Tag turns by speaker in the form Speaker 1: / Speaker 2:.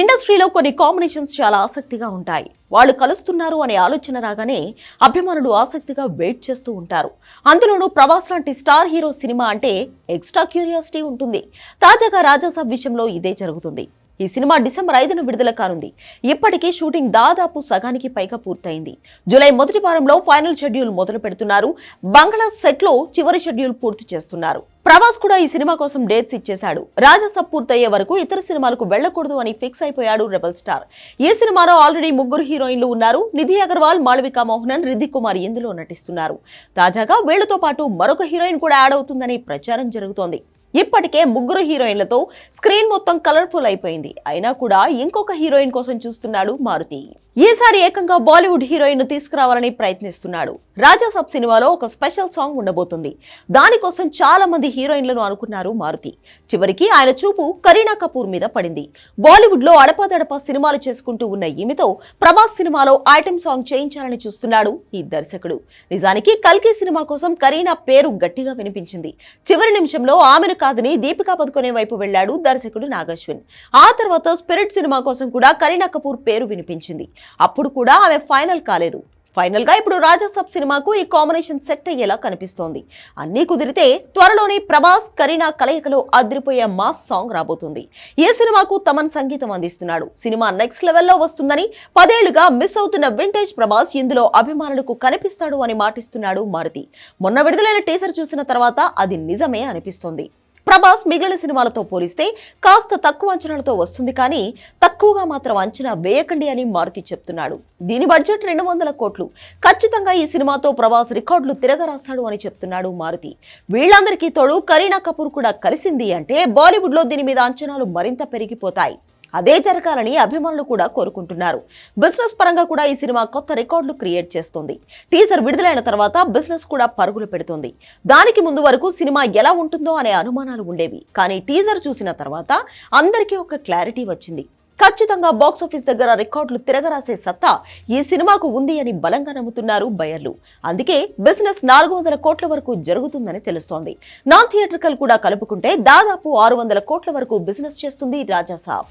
Speaker 1: ఇండస్ట్రీలో కొన్ని కాంబినేషన్స్ చాలా ఆసక్తిగా ఉంటాయి. వాళ్ళు కలుస్తున్నారు అనే ఆలోచన రాగానే అభిమానులు ఆసక్తిగా వెయిట్ చేస్తూ ఉంటారు. అందులోనూ ప్రభాస్ లాంటి స్టార్ హీరో సినిమా అంటే ఎక్స్ట్రా క్యూరియాసిటీ ఉంటుంది. తాజాగా రాజాసాబ్ విషయంలో ఇదే జరుగుతుంది. ఈ సినిమా డిసెంబర్ ఐదున విడుదల కానుంది. ఇప్పటికీ షూటింగ్ దాదాపు సగానికి పైగా పూర్తయింది. జూలై మొదటి వారంలో ఫైనల్ షెడ్యూల్ మొదలు పెడుతున్నారు. బంగ్లా సెట్లో చివరి షెడ్యూల్ పూర్తి చేస్తున్నారు. ప్రభాస్ కూడా ఈ సినిమా కోసం డేట్స్ ఇచ్చేశాడు. రాజసబ్ పూర్తయ్యే వరకు ఇతర సినిమాలకు వెళ్ళకూడదు అని ఫిక్స్ అయిపోయాడు రెబల్ స్టార్. ఈ సినిమాలో ఆల్రెడీ ముగ్గురు హీరోయిన్లు ఉన్నారు. నిధి అగర్వాల్ మాళవిక మోహనన్ రిద్ధి కుమార్ ఇందులో నటిస్తున్నారు. తాజాగా వీళ్ళతో పాటు మరొక హీరోయిన్ కూడా యాడ్ అవుతుందని ప్రచారం జరుగుతోంది. ఇప్పటికే ముగ్గురు హీరోయిన్లతో స్క్రీన్ మొత్తం కలర్ఫుల్ అయిపోయింది. అయినా కూడా ఇంకొక హీరోయిన్ కోసం చూస్తున్నాడు మారుతి. ఈసారి ఏకంగా బాలీవుడ్ హీరోయిన్ను తీసుకురావాలని ప్రయత్నిస్తున్నాడు. రాజాసాబ్ సినిమాలో ఒక స్పెషల్ సాంగ్ ఉండబోతుంది. దానికోసం చాలా మంది హీరోయిన్లను అనుకున్నారు మారుతి. చివరికి ఆయన చూపు కరీనా కపూర్ మీద పడింది. బాలీవుడ్లో అడపాదడపా సినిమాలు చేసుకుంటూ ఉన్న ఈమెతో ప్రభాస్ సినిమాలో ఐటమ్ సాంగ్ చేయించాలని చూస్తున్నాడు ఈ దర్శకుడు. నిజానికి కల్కి సినిమా కోసం కరీనా పేరు గట్టిగా వినిపించింది. చివరి నిమిషంలో ఆమెను కాదని దీపికా పదుకొనే వైపు వెళ్ళాడు దర్శకుడు నాగశ్విన్. ఆ తర్వాత స్పిరిట్ సినిమా కోసం కూడా కరీనా కపూర్ పేరు వినిపించింది. అప్పుడు కూడా ఆమె ఫైనల్ కాలేదు. ఫైనల్గా ఇప్పుడు రాజాసబ్ సినిమాకు ఈ కాంబినేషన్ సెట్ అయ్యేలా కనిపిస్తోంది. అన్నీ కుదిరితే త్వరలోనే ప్రభాస్ కరీనా కలయికలో అదిరిపోయే మాస్ సాంగ్ రాబోతుంది. ఈ సినిమాకు తమన్ సంగీతం అందిస్తున్నాడు? సినిమా నెక్స్ట్ లెవెల్లో వస్తుందని పదేళ్ళుగా మిస్ అవుతున్న వింటేజ్ ప్రభాస్ ఇందులో అభిమానులకు కనిపిస్తాడు అని మాటిస్తున్నాడు మారుతి. మొన్న విడుదలైన టీజర్ చూసిన తర్వాత అది నిజమే అనిపిస్తోంది. ప్రభాస్ మిగిలిన సినిమాలతో పోలిస్తే కాస్త తక్కువ అంచనాలతో వస్తుంది కానీ తక్కువగా మాత్రం అంచనా వేయకండి అని మారుతి చెప్తున్నాడు. దీని బడ్జెట్ రెండు వందల కోట్లు. ఖచ్చితంగా ఈ సినిమాతో ప్రభాస్ రికార్డులు తిరగరాస్తాడు అని చెప్తున్నాడు మారుతి. వీళ్ళందరికీ తోడు కరీనా కపూర్ కూడా కలిసింది అంటే బాలీవుడ్లో దీని మీద అంచనాలు మరింత పెరిగిపోతాయి. అదే జరగాలని అభిమానులు కూడా కోరుకుంటున్నారు. బిజినెస్ పరంగా కూడా ఈ సినిమా కొత్త రికార్డులు క్రియేట్ చేస్తుంది. టీజర్ విడుదలైన తర్వాత బిజినెస్ కూడా పరుగులు పెడుతుంది. దానికి ముందు వరకు సినిమా ఎలా ఉంటుందో అనే అనుమానాలు ఉండేవి. కానీ టీజర్ చూసిన తర్వాత అందరికీ ఒక క్లారిటీ వచ్చింది. ఖచ్చితంగా బాక్సాఫీస్ దగ్గర రికార్డులు తిరగరాసే సత్తా ఈ సినిమాకు ఉంది అని బలంగా నమ్ముతున్నారు బయర్లు అందుకే బిజినెస్ నాలుగు వందల కోట్ల వరకు జరుగుతుందని తెలుస్తోంది. నాన్ థియేట్రికల్ కూడా కలుపుకుంటే దాదాపు ఆరు వందల కోట్ల వరకు బిజినెస్ చేస్తుంది రాజాసాబ్